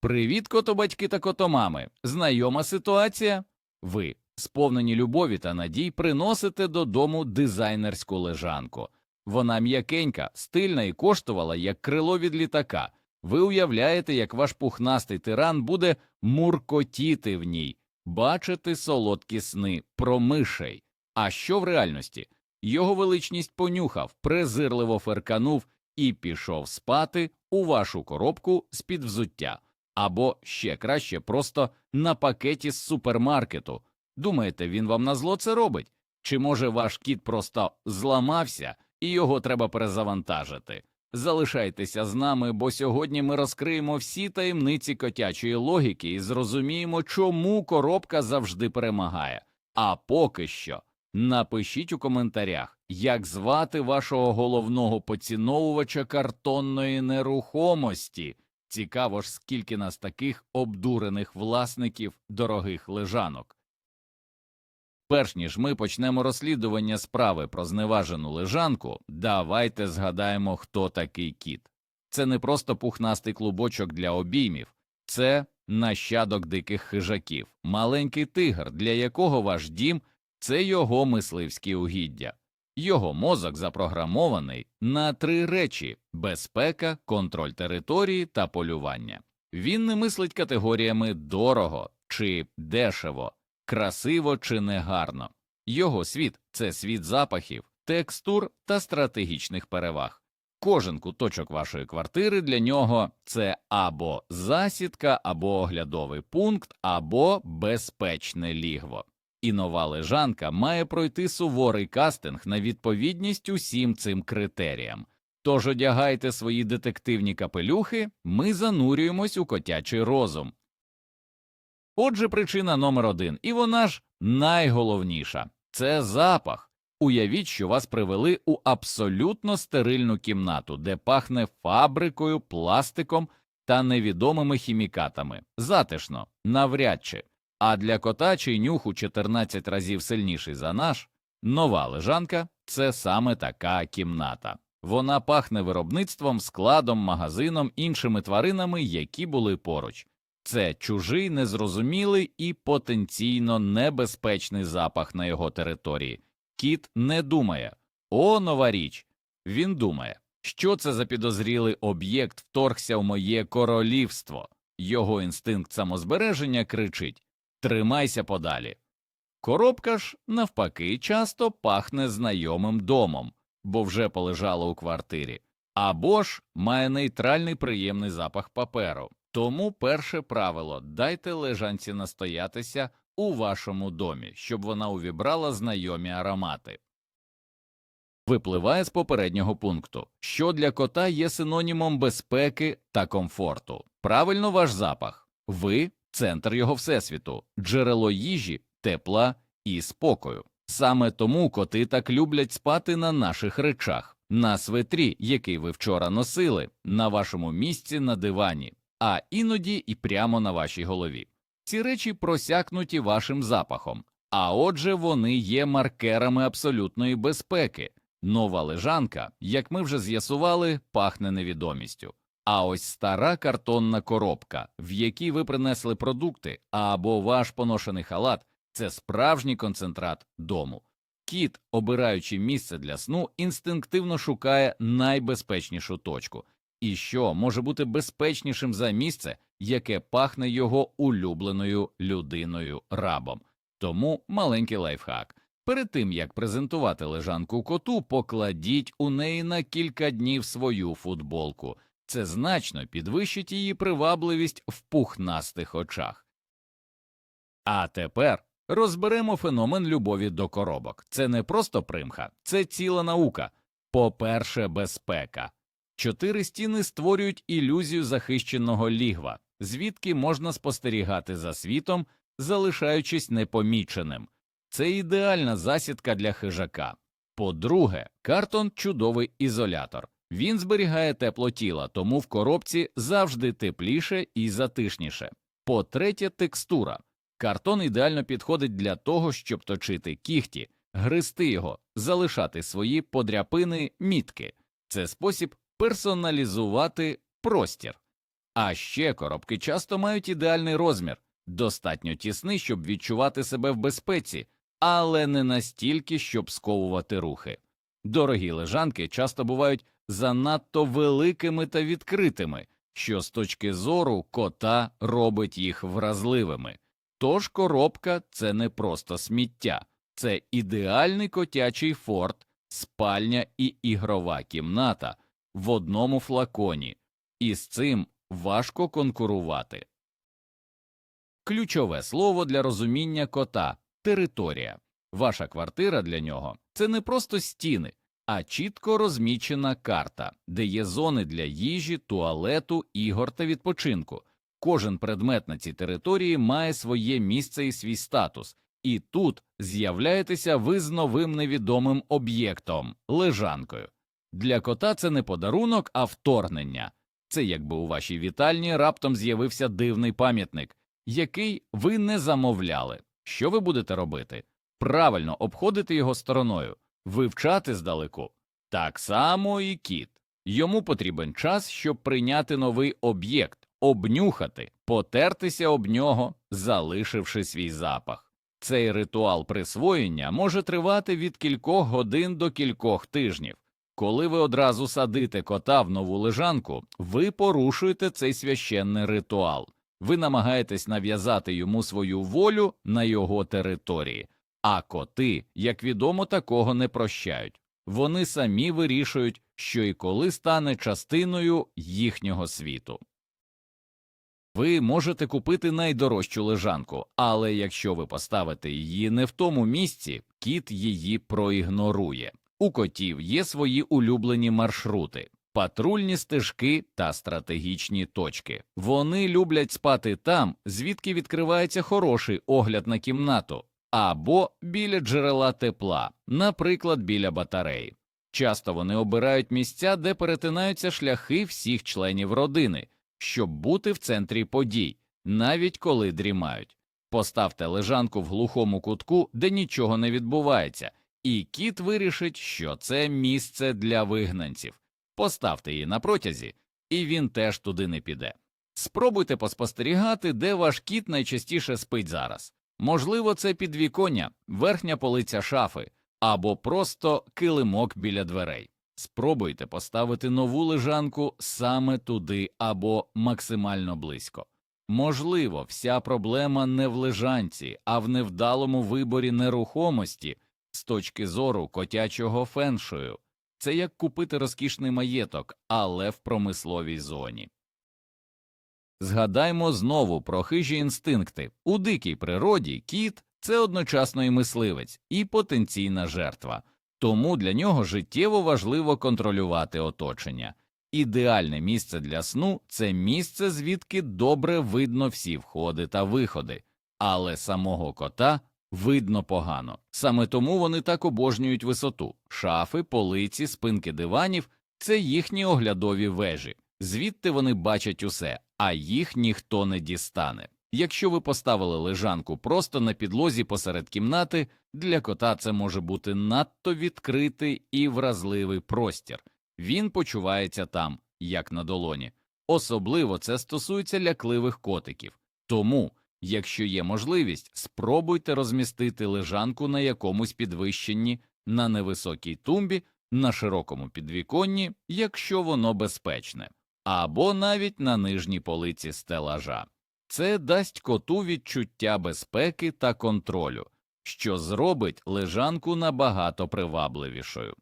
Привіт, котобатьки та котомами! Знайома ситуація? Ви, сповнені любові та надій, приносите додому дизайнерську лежанку. Вона м'якенька, стильна і коштувала, як крило від літака. Ви уявляєте, як ваш пухнастий тиран буде муркотіти в ній, бачити солодкі сни про мишей. А що в реальності? Його величність понюхав, презирливо ферканув і пішов спати у вашу коробку з-під взуття. Або ще краще, просто на пакеті з супермаркету. Думаєте, він вам на зло це робить? Чи може ваш кіт просто зламався і його треба перезавантажити? Залишайтеся з нами, бо сьогодні ми розкриємо всі таємниці котячої логіки і зрозуміємо, чому коробка завжди перемагає. А поки що напишіть у коментарях, як звати вашого головного поціновувача картонної нерухомості. Цікаво ж, скільки нас таких обдурених власників дорогих лежанок. Перш ніж ми почнемо розслідування справи про зневажену лежанку, давайте згадаємо, хто такий кіт. Це не просто пухнастий клубочок для обіймів, це нащадок диких хижаків, маленький тигр, для якого ваш дім це його мисливські угіддя. Його мозок запрограмований на три речі безпека, контроль території та полювання. Він не мислить категоріями дорого чи дешево, красиво чи негарно. Його світ це світ запахів, текстур та стратегічних переваг. Кожен куточок вашої квартири для нього це або засідка, або оглядовий пункт, або безпечне лігво. І нова лежанка має пройти суворий кастинг на відповідність усім цим критеріям. Тож одягайте свої детективні капелюхи, ми занурюємось у котячий розум. Отже, причина номер один, і вона ж найголовніша це запах. Уявіть, що вас привели у абсолютно стерильну кімнату, де пахне фабрикою, пластиком та невідомими хімікатами. Затишно, навряд чи. А для кота, чий нюх у 14 разів сильніший за наш, нова лежанка це саме така кімната. Вона пахне виробництвом, складом, магазином, іншими тваринами, які були поруч. Це чужий, незрозумілий і потенційно небезпечний запах на його території. Кіт не думає о, нова річ. Він думає, що це за підозрілий об'єкт вторгся в моє королівство. Його інстинкт самозбереження кричить Тримайся подалі. Коробка ж, навпаки, часто пахне знайомим домом, бо вже полежала у квартирі, або ж має нейтральний приємний запах паперу. Тому перше правило дайте лежанці настоятися у вашому домі, щоб вона увібрала знайомі аромати. Випливає з попереднього пункту, що для кота є синонімом безпеки та комфорту. Правильно ваш запах. Ви центр його всесвіту, джерело їжі, тепла і спокою. Саме тому коти так люблять спати на наших речах, на светрі, який ви вчора носили, на вашому місці на дивані, а іноді і прямо на вашій голові. Ці речі просякнуті вашим запахом, а отже, вони є маркерами абсолютної безпеки. Нова лежанка, як ми вже з'ясували, пахне невідомістю. А ось стара картонна коробка, в якій ви принесли продукти, або ваш поношений халат це справжній концентрат дому. Кіт, обираючи місце для сну, інстинктивно шукає найбезпечнішу точку, і що може бути безпечнішим за місце, яке пахне його улюбленою людиною рабом. Тому маленький лайфхак. Перед тим як презентувати лежанку коту, покладіть у неї на кілька днів свою футболку. Це значно підвищить її привабливість в пухнастих очах. А тепер розберемо феномен любові до коробок. Це не просто примха, це ціла наука. По-перше, безпека. Чотири стіни створюють ілюзію захищеного лігва, звідки можна спостерігати за світом, залишаючись непоміченим. Це ідеальна засідка для хижака. По-друге, картон чудовий ізолятор. Він зберігає тепло тіла, тому в коробці завжди тепліше і затишніше. По третє, текстура. Картон ідеально підходить для того, щоб точити кігті, гризти його, залишати свої подряпини мітки. Це спосіб персоналізувати простір. А ще коробки часто мають ідеальний розмір, достатньо тісний, щоб відчувати себе в безпеці, але не настільки, щоб сковувати рухи. Дорогі лежанки часто бувають занадто великими та відкритими, що з точки зору кота робить їх вразливими. Тож коробка це не просто сміття, це ідеальний котячий форт, спальня і ігрова кімната в одному флаконі, і з цим важко конкурувати. Ключове слово для розуміння кота територія. Ваша квартира для нього це не просто стіни, а чітко розмічена карта, де є зони для їжі, туалету, ігор та відпочинку. Кожен предмет на цій території має своє місце і свій статус, і тут з'являєтеся ви з новим невідомим об'єктом лежанкою. Для кота це не подарунок, а вторгнення. Це якби у вашій вітальні раптом з'явився дивний пам'ятник, який ви не замовляли. Що ви будете робити? Правильно обходити його стороною, вивчати здалеку. Так само і кіт. Йому потрібен час, щоб прийняти новий об'єкт, обнюхати, потертися об нього, залишивши свій запах. Цей ритуал присвоєння може тривати від кількох годин до кількох тижнів. Коли ви одразу садите кота в нову лежанку, ви порушуєте цей священний ритуал. Ви намагаєтесь нав'язати йому свою волю на його території, а коти, як відомо, такого не прощають. Вони самі вирішують, що і коли стане частиною їхнього світу. Ви можете купити найдорожчу лежанку, але якщо ви поставите її не в тому місці, кіт її проігнорує. У котів є свої улюблені маршрути, патрульні стежки та стратегічні точки. Вони люблять спати там, звідки відкривається хороший огляд на кімнату, або біля джерела тепла, наприклад, біля батареї. Часто вони обирають місця, де перетинаються шляхи всіх членів родини, щоб бути в центрі подій, навіть коли дрімають. Поставте лежанку в глухому кутку, де нічого не відбувається, і кіт вирішить, що це місце для вигнанців. Поставте її на протязі, і він теж туди не піде. Спробуйте поспостерігати, де ваш кіт найчастіше спить зараз. Можливо, це підвіконня, верхня полиця шафи або просто килимок біля дверей. Спробуйте поставити нову лежанку саме туди або максимально близько. Можливо, вся проблема не в лежанці, а в невдалому виборі нерухомості з точки зору котячого феншую. Це як купити розкішний маєток, але в промисловій зоні. Згадаймо знову про хижі інстинкти. У дикій природі кіт це одночасно і мисливець, і потенційна жертва, тому для нього життєво важливо контролювати оточення. Ідеальне місце для сну це місце, звідки добре видно всі входи та виходи, але самого кота видно погано. Саме тому вони так обожнюють висоту. Шафи, полиці, спинки диванів це їхні оглядові вежі. Звідти вони бачать усе, а їх ніхто не дістане. Якщо ви поставили лежанку просто на підлозі посеред кімнати, для кота це може бути надто відкритий і вразливий простір. Він почувається там, як на долоні. Особливо це стосується лякливих котиків. Тому, якщо є можливість, спробуйте розмістити лежанку на якомусь підвищенні, на невисокій тумбі, на широкому підвіконні, якщо воно безпечне, або навіть на нижній полиці стелажа. Це дасть коту відчуття безпеки та контролю, що зробить лежанку набагато привабливішою.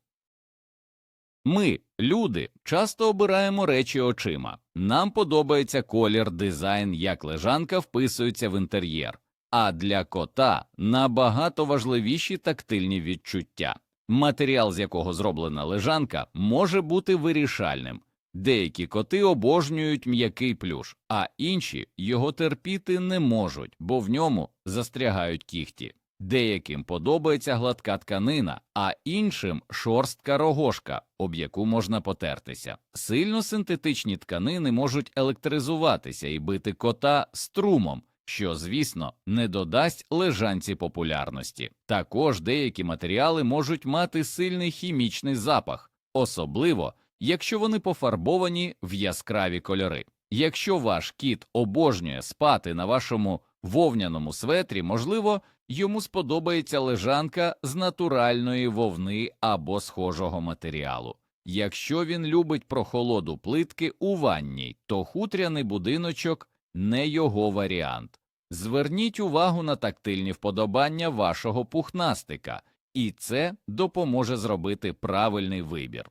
Ми, люди, часто обираємо речі очима. Нам подобається колір, дизайн, як лежанка вписується в інтер'єр, а для кота набагато важливіші тактильні відчуття. Матеріал, з якого зроблена лежанка, може бути вирішальним. Деякі коти обожнюють м'який плюш, а інші його терпіти не можуть, бо в ньому застрягають кіхті. Деяким подобається гладка тканина, а іншим шорстка рогошка, об яку можна потертися. Сильно синтетичні тканини можуть електризуватися і бити кота струмом, що, звісно, не додасть лежанці популярності. Також деякі матеріали можуть мати сильний хімічний запах, особливо якщо вони пофарбовані в яскраві кольори. Якщо ваш кіт обожнює спати на вашому вовняному светрі, можливо, йому сподобається лежанка з натуральної вовни або схожого матеріалу. Якщо він любить прохолоду плитки у ванній, то хутряний будиночок не його варіант. Зверніть увагу на тактильні вподобання вашого пухнастика, і це допоможе зробити правильний вибір.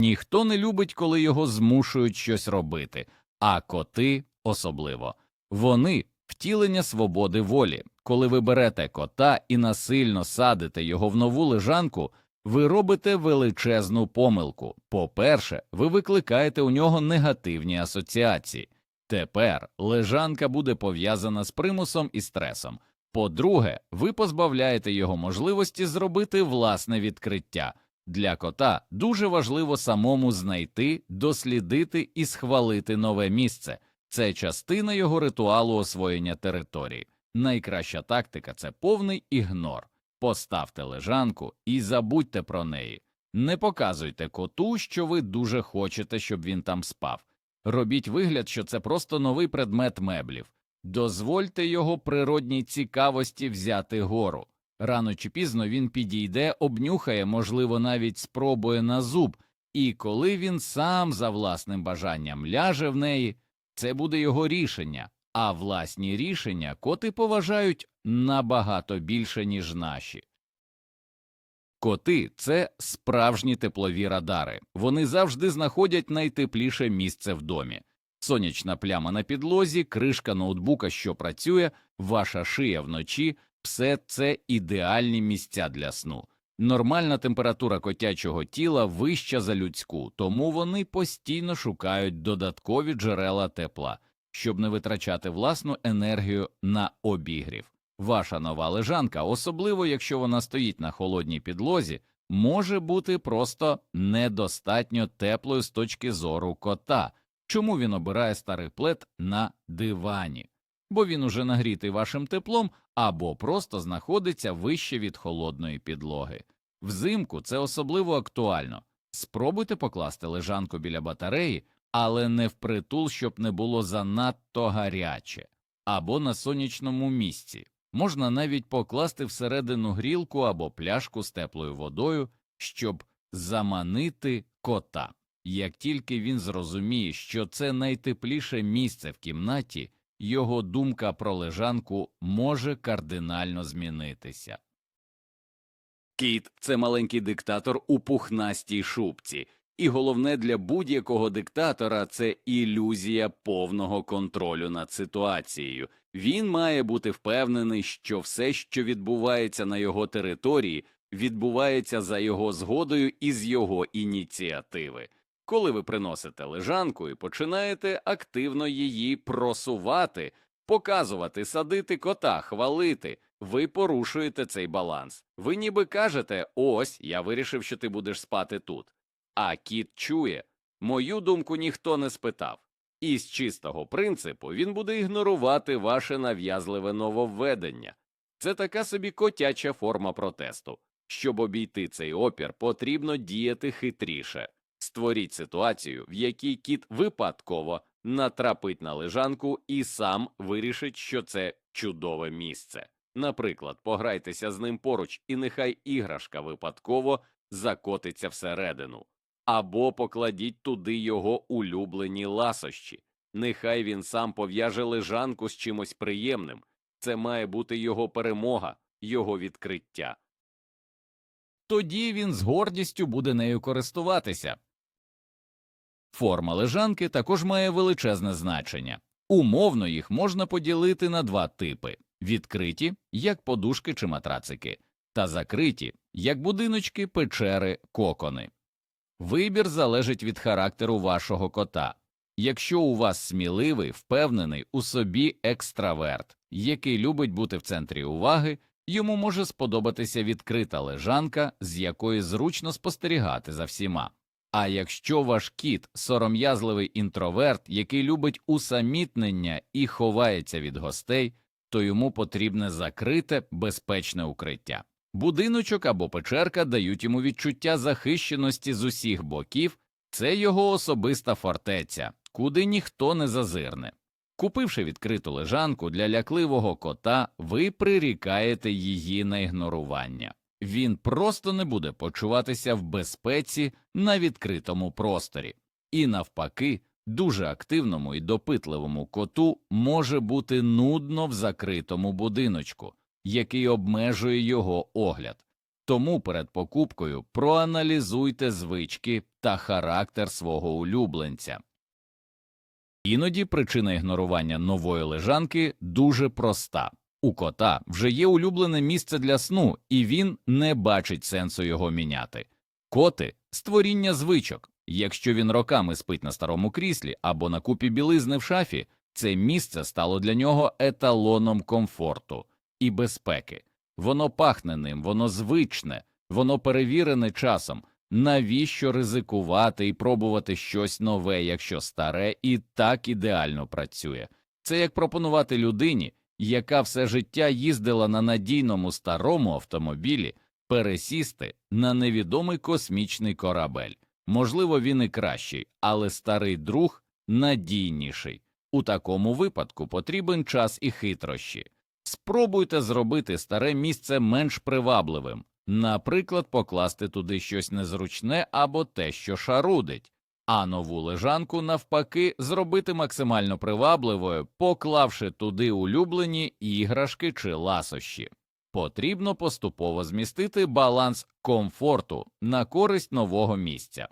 Ніхто не любить, коли його змушують щось робити, а коти особливо. Вони втілення свободи волі. Коли ви берете кота і насильно садите його в нову лежанку, ви робите величезну помилку. По-перше, ви викликаєте у нього негативні асоціації. Тепер лежанка буде пов'язана з примусом і стресом. По-друге, ви позбавляєте його можливості зробити власне відкриття. Для кота дуже важливо самому знайти, дослідити і схвалити нове місце. Це частина його ритуалу освоєння території. Найкраща тактика це повний ігнор. Поставте лежанку і забудьте про неї. Не показуйте коту, що ви дуже хочете, щоб він там спав. Робіть вигляд, що це просто новий предмет меблів. Дозвольте його природній цікавості взяти гору. Рано чи пізно він підійде, обнюхає, можливо, навіть спробує на зуб, і коли він сам за власним бажанням ляже в неї, це буде його рішення, а власні рішення коти поважають набагато більше, ніж наші. Коти це справжні теплові радари. Вони завжди знаходять найтепліше місце в домі. Сонячна пляма на підлозі, кришка ноутбука, що працює, ваша шия вночі все це ідеальні місця для сну. Нормальна температура котячого тіла вища за людську, тому вони постійно шукають додаткові джерела тепла, щоб не витрачати власну енергію на обігрів. Ваша нова лежанка, особливо якщо вона стоїть на холодній підлозі, може бути просто недостатньо теплою з точки зору кота. Чому він обирає старий плед на дивані? Бо він уже нагрітий вашим теплом або просто знаходиться вище від холодної підлоги. Взимку це особливо актуально. Спробуйте покласти лежанку біля батареї, але не впритул, щоб не було занадто гаряче, або на сонячному місці. Можна навіть покласти всередину грілку або пляшку з теплою водою, щоб заманити кота. Як тільки він зрозуміє, що це найтепліше місце в кімнаті, його думка про лежанку може кардинально змінитися. Кіт це маленький диктатор у пухнастій шубці, і головне для будь-якого диктатора це ілюзія повного контролю над ситуацією. Він має бути впевнений, що все, що відбувається на його території, відбувається за його згодою і з його ініціативи. Коли ви приносите лежанку і починаєте активно її просувати, показувати, садити кота, хвалити, ви порушуєте цей баланс. Ви ніби кажете ось я вирішив, що ти будеш спати тут. А кіт чує мою думку ніхто не спитав. І з чистого принципу він буде ігнорувати ваше нав'язливе нововведення. Це така собі котяча форма протесту. Щоб обійти цей опір, потрібно діяти хитріше. Створіть ситуацію, в якій кіт випадково натрапить на лежанку і сам вирішить, що це чудове місце. Наприклад, пограйтеся з ним поруч, і нехай іграшка випадково закотиться всередину, або покладіть туди його улюблені ласощі. Нехай він сам пов'яже лежанку з чимось приємним. Це має бути його перемога, його відкриття. Тоді він з гордістю буде нею користуватися. Форма лежанки також має величезне значення. Умовно їх можна поділити на два типи відкриті, як подушки чи матрацики, та закриті, як будиночки, печери, кокони. Вибір залежить від характеру вашого кота. Якщо у вас сміливий, впевнений у собі екстраверт, який любить бути в центрі уваги, йому може сподобатися відкрита лежанка, з якої зручно спостерігати за всіма. А якщо ваш кіт сором'язливий інтроверт, який любить усамітнення і ховається від гостей, то йому потрібне закрите, безпечне укриття. Будиночок або печерка дають йому відчуття захищеності з усіх боків, це його особиста фортеця, куди ніхто не зазирне. Купивши відкриту лежанку для лякливого кота, ви прирікаєте її на ігнорування. Він просто не буде почуватися в безпеці на відкритому просторі, і навпаки, дуже активному і допитливому коту може бути нудно в закритому будиночку, який обмежує його огляд. Тому перед покупкою проаналізуйте звички та характер свого улюбленця. Іноді причина ігнорування нової лежанки дуже проста. У кота вже є улюблене місце для сну, і він не бачить сенсу його міняти. Коти створіння звичок. Якщо він роками спить на старому кріслі або на купі білизни в шафі, це місце стало для нього еталоном комфорту і безпеки. Воно пахне ним, воно звичне, воно перевірене часом. Навіщо ризикувати і пробувати щось нове, якщо старе і так ідеально працює? Це як пропонувати людині, яка все життя їздила на надійному старому автомобілі, пересісти на невідомий космічний корабель. Можливо, він і кращий, але старий друг надійніший. У такому випадку потрібен час і хитрощі. Спробуйте зробити старе місце менш привабливим, наприклад, покласти туди щось незручне або те, що шарудить, а нову лежанку, навпаки, зробити максимально привабливою, поклавши туди улюблені іграшки чи ласощі. Потрібно поступово змістити баланс комфорту на користь нового місця.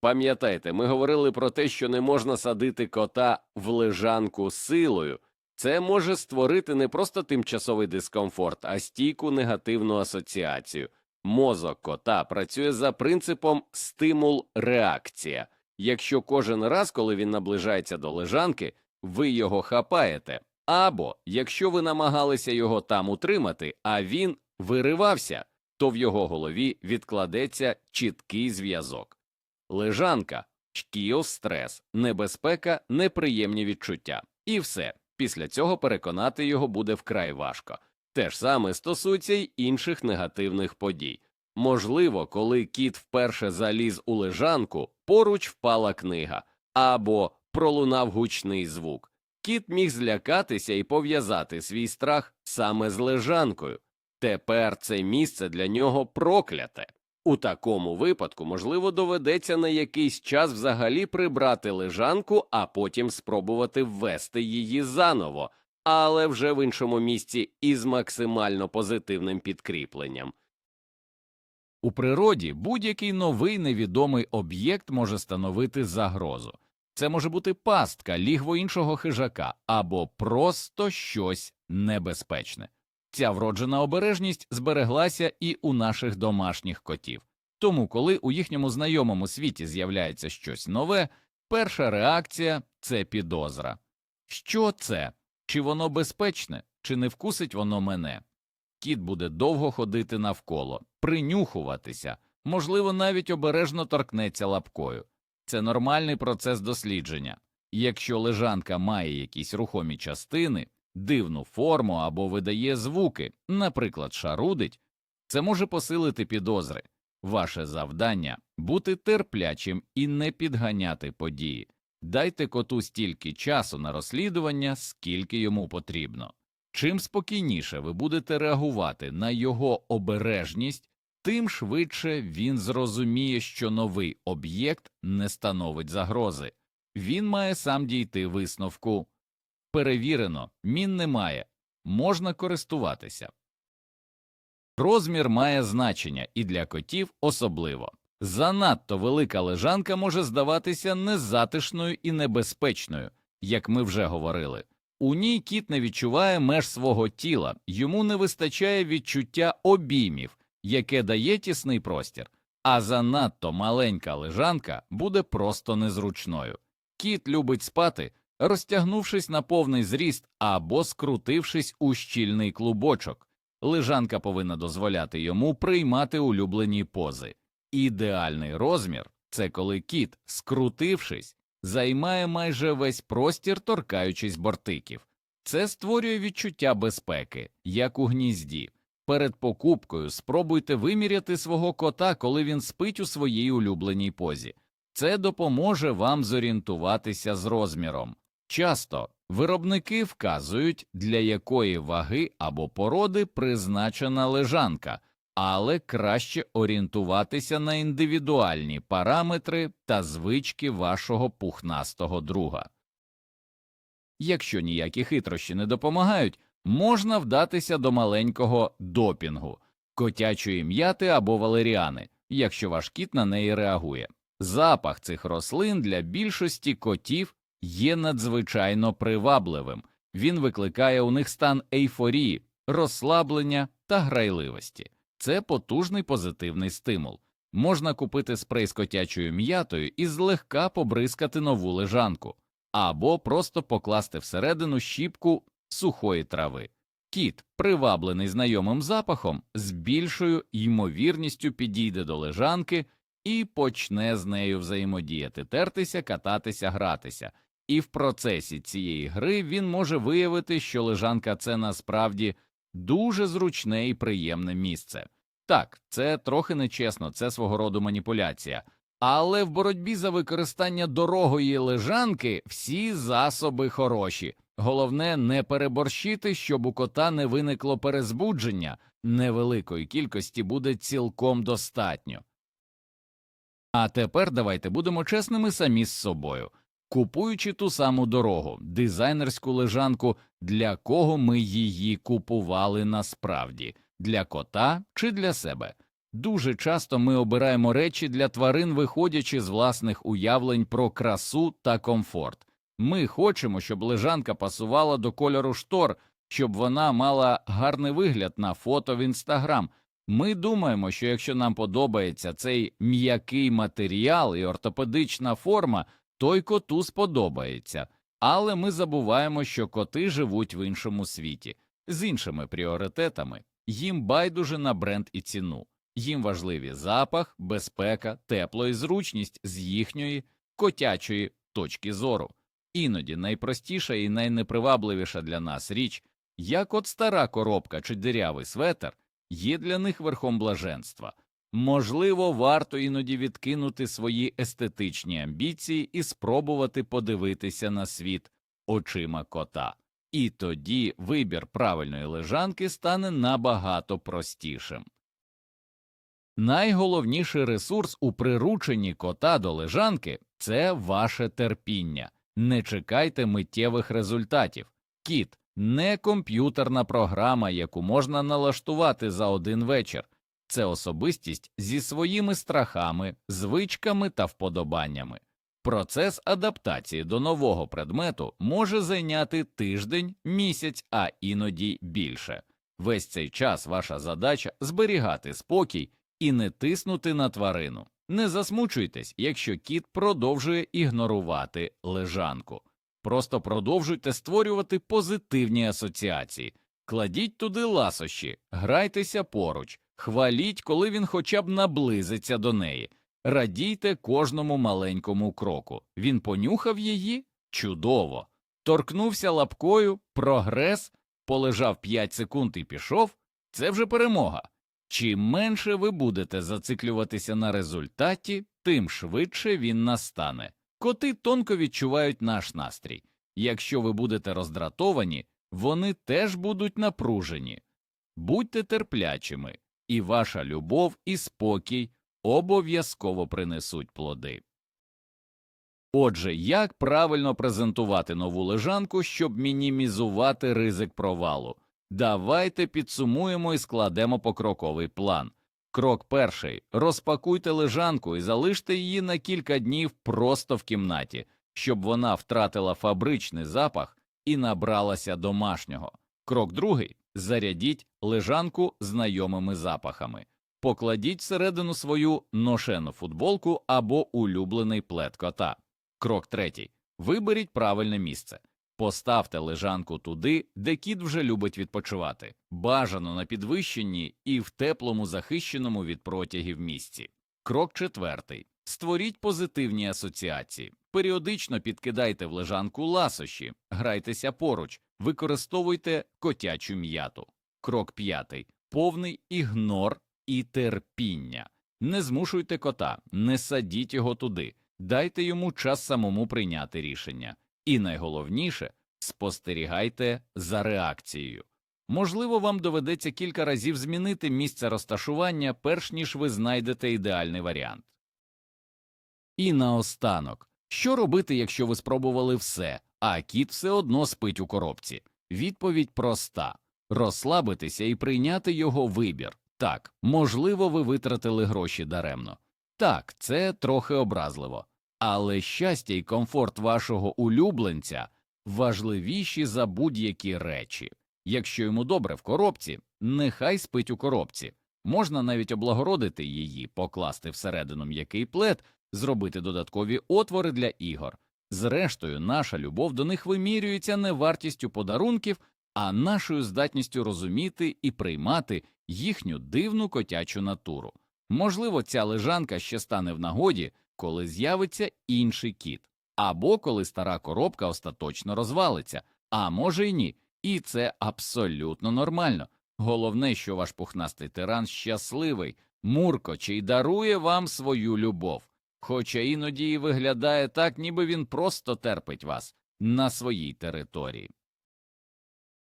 Пам'ятайте, ми говорили про те, що не можна садити кота в лежанку силою. Це може створити не просто тимчасовий дискомфорт, а стійку негативну асоціацію. Мозок кота працює за принципом стимул-реакція. Якщо кожен раз, коли він наближається до лежанки, ви його хапаєте, або якщо ви намагалися його там утримати, а він виривався, то в його голові відкладеться чіткий зв'язок. Лежанка, шкіл, стрес, небезпека, неприємні відчуття. І все. Після цього переконати його буде вкрай важко. Те ж саме стосується й інших негативних подій. Можливо, коли кіт вперше заліз у лежанку, поруч впала книга або пролунав гучний звук. Кіт міг злякатися і пов'язати свій страх саме з лежанкою. Тепер це місце для нього прокляте. У такому випадку, можливо, доведеться на якийсь час взагалі прибрати лежанку, а потім спробувати ввести її заново, але вже в іншому місці із максимально позитивним підкріпленням. У природі будь-який новий невідомий об'єкт може становити загрозу. Це може бути пастка, лігво іншого хижака або просто щось небезпечне. Ця вроджена обережність збереглася і у наших домашніх котів. Тому, коли у їхньому знайомому світі з'являється щось нове, перша реакція це підозра. Що це? Чи воно безпечне, чи не вкусить воно мене? Кіт буде довго ходити навколо, принюхуватися, можливо, навіть обережно торкнеться лапкою. Це нормальний процес дослідження. Якщо лежанка має якісь рухомі частини, дивну форму або видає звуки, наприклад, шарудить, це може посилити підозри. Ваше завдання бути терплячим і не підганяти події. Дайте коту стільки часу на розслідування, скільки йому потрібно. Чим спокійніше ви будете реагувати на його обережність, тим швидше він зрозуміє, що новий об'єкт не становить загрози. Він має сам дійти висновку. Перевірено, мін немає, можна користуватися. Розмір має значення і для котів особливо. Занадто велика лежанка може здаватися незатишною і небезпечною, як ми вже говорили. У ній кіт не відчуває меж свого тіла, йому не вистачає відчуття обіймів, яке дає тісний простір, а занадто маленька лежанка буде просто незручною. Кіт любить спати, розтягнувшись на повний зріст або скрутившись у щільний клубочок. Лежанка повинна дозволяти йому приймати улюблені пози. Ідеальний розмір це коли кіт, скрутившись, займає майже весь простір, торкаючись бортиків. Це створює відчуття безпеки, як у гнізді. Перед покупкою спробуйте виміряти свого кота, коли він спить у своїй улюбленій позі. Це допоможе вам зорієнтуватися з розміром. Часто виробники вказують, для якої ваги або породи призначена лежанка, але краще орієнтуватися на індивідуальні параметри та звички вашого пухнастого друга. Якщо ніякі хитрощі не допомагають, можна вдатися до маленького допінгу, котячої м'яти або валеріани, якщо ваш кіт на неї реагує. Запах цих рослин для більшості котів є надзвичайно привабливим, він викликає у них стан ейфорії, розслаблення та грайливості. Це потужний позитивний стимул. Можна купити спрей з котячою м'ятою і злегка побризкати нову лежанку, або просто покласти всередину щіпку сухої трави. Кіт, приваблений знайомим запахом, з більшою ймовірністю підійде до лежанки і почне з нею взаємодіяти, тертися, кататися, гратися. І в процесі цієї гри він може виявити, що лежанка це насправді дуже зручне і приємне місце. Так, це трохи нечесно, це свого роду маніпуляція, але в боротьбі за використання дорогої лежанки всі засоби хороші. Головне не переборщити, щоб у кота не виникло перезбудження, невеликої кількості буде цілком достатньо. А тепер давайте будемо чесними самі з собою. Купуючи ту саму дорогу, дизайнерську лежанку, для кого ми її купували насправді для кота чи для себе. Дуже часто ми обираємо речі для тварин, виходячи з власних уявлень про красу та комфорт. Ми хочемо, щоб лежанка пасувала до кольору штор, щоб вона мала гарний вигляд на фото в інстаграм. Ми думаємо, що якщо нам подобається цей м'який матеріал і ортопедична форма, то й коту сподобається. Але ми забуваємо, що коти живуть в іншому світі з іншими пріоритетами. Їм байдуже на бренд і ціну. Їм важливі запах, безпека, тепло і зручність з їхньої котячої точки зору. Іноді найпростіша і найнепривабливіша для нас річ, як от стара коробка чи дирявий светер, є для них верхом блаженства. Можливо, варто іноді відкинути свої естетичні амбіції і спробувати подивитися на світ очима кота. І тоді вибір правильної лежанки стане набагато простішим. Найголовніший ресурс у прирученні кота до лежанки це ваше терпіння. Не чекайте миттєвих результатів. Кіт не комп'ютерна програма, яку можна налаштувати за один вечір. Це особистість зі своїми страхами, звичками та вподобаннями. Процес адаптації до нового предмету може зайняти тиждень, місяць, а іноді більше. Весь цей час ваша задача зберігати спокій і не тиснути на тварину. Не засмучуйтесь, якщо кіт продовжує ігнорувати лежанку. Просто продовжуйте створювати позитивні асоціації, кладіть туди ласощі, грайтеся поруч, хваліть, коли він хоча б наблизиться до неї. Радійте кожному маленькому кроку. Він понюхав її чудово. Торкнувся лапкою, прогрес, полежав 5 секунд і пішов. Це вже перемога. Чим менше ви будете зациклюватися на результаті, тим швидше він настане. Коти тонко відчувають наш настрій. Якщо ви будете роздратовані, вони теж будуть напружені. Будьте терплячими, і ваша любов і спокій обов'язково принесуть плоди. Отже, як правильно презентувати нову лежанку, щоб мінімізувати ризик провалу? Давайте підсумуємо і складемо покроковий план. Крок перший розпакуйте лежанку і залиште її на кілька днів просто в кімнаті, щоб вона втратила фабричний запах і набралася домашнього. Крок другий зарядіть лежанку знайомими запахами. Покладіть всередину свою ношену футболку або улюблений плед кота. Крок третій. Виберіть правильне місце. Поставте лежанку туди, де кіт вже любить відпочивати, бажано на підвищенні і в теплому захищеному від протягів місці. Крок четвертий. Створіть позитивні асоціації. Періодично підкидайте в лежанку ласощі, грайтеся поруч, використовуйте котячу м'яту. Крок п'ятий. Повний ігнор і терпіння. Не змушуйте кота, не садіть його туди. дайте йому час самому прийняти рішення. І найголовніше спостерігайте за реакцією. Можливо, вам доведеться кілька разів змінити місце розташування, перш ніж ви знайдете ідеальний варіант. І наостанок, що робити, якщо ви спробували все, а кіт все одно спить у коробці? Відповідь проста розслабитися і прийняти його вибір. Так, можливо, ви витратили гроші даремно. Так, це трохи образливо, але щастя і комфорт вашого улюбленця важливіші за будь-які речі. Якщо йому добре в коробці, нехай спить у коробці. Можна навіть облагородити її, покласти всередину м'який плед, зробити додаткові отвори для ігор. Зрештою, наша любов до них вимірюється не вартістю подарунків, а нашою здатністю розуміти і приймати їхню дивну котячу натуру. Можливо, ця лежанка ще стане в нагоді, коли з'явиться інший кіт, або коли стара коробка остаточно розвалиться, а може й ні. І це абсолютно нормально. Головне, що ваш пухнастий тиран щасливий, муркоче й дарує вам свою любов, хоча іноді і виглядає так, ніби він просто терпить вас на своїй території.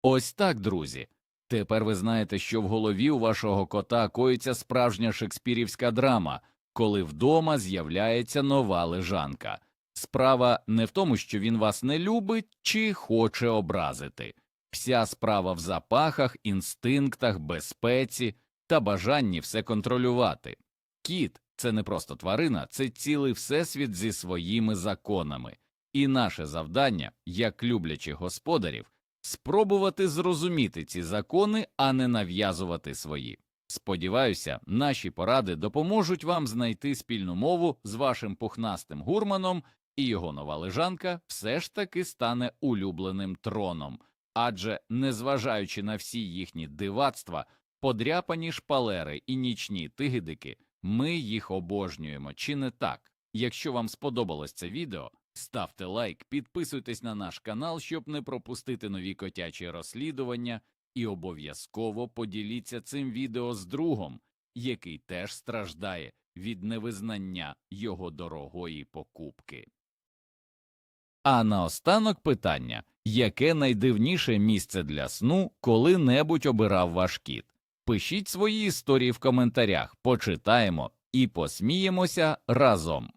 Ось так, друзі. Тепер ви знаєте, що в голові у вашого кота коїться справжня шекспірівська драма, коли вдома з'являється нова лежанка. Справа не в тому, що він вас не любить чи хоче образити. Вся справа в запахах, інстинктах, безпеці та бажанні все контролювати. Кіт це не просто тварина, це цілий всесвіт зі своїми законами, і наше завдання, як люблячих господарів, спробувати зрозуміти ці закони, а не нав'язувати свої. Сподіваюся, наші поради допоможуть вам знайти спільну мову з вашим пухнастим гурманом, і його нова лежанка все ж таки стане улюбленим троном. Адже, незважаючи на всі їхні дивацтва, подряпані шпалери і нічні тигидики, ми їх обожнюємо, чи не так? Якщо вам сподобалось це відео, ставте лайк, підписуйтесь на наш канал, щоб не пропустити нові котячі розслідування, і обов'язково поділіться цим відео з другом, який теж страждає від невизнання його дорогої покупки. А наостанок питання яке найдивніше місце для сну коли-небудь обирав ваш кіт? Пишіть свої історії в коментарях, почитаємо і посміємося разом.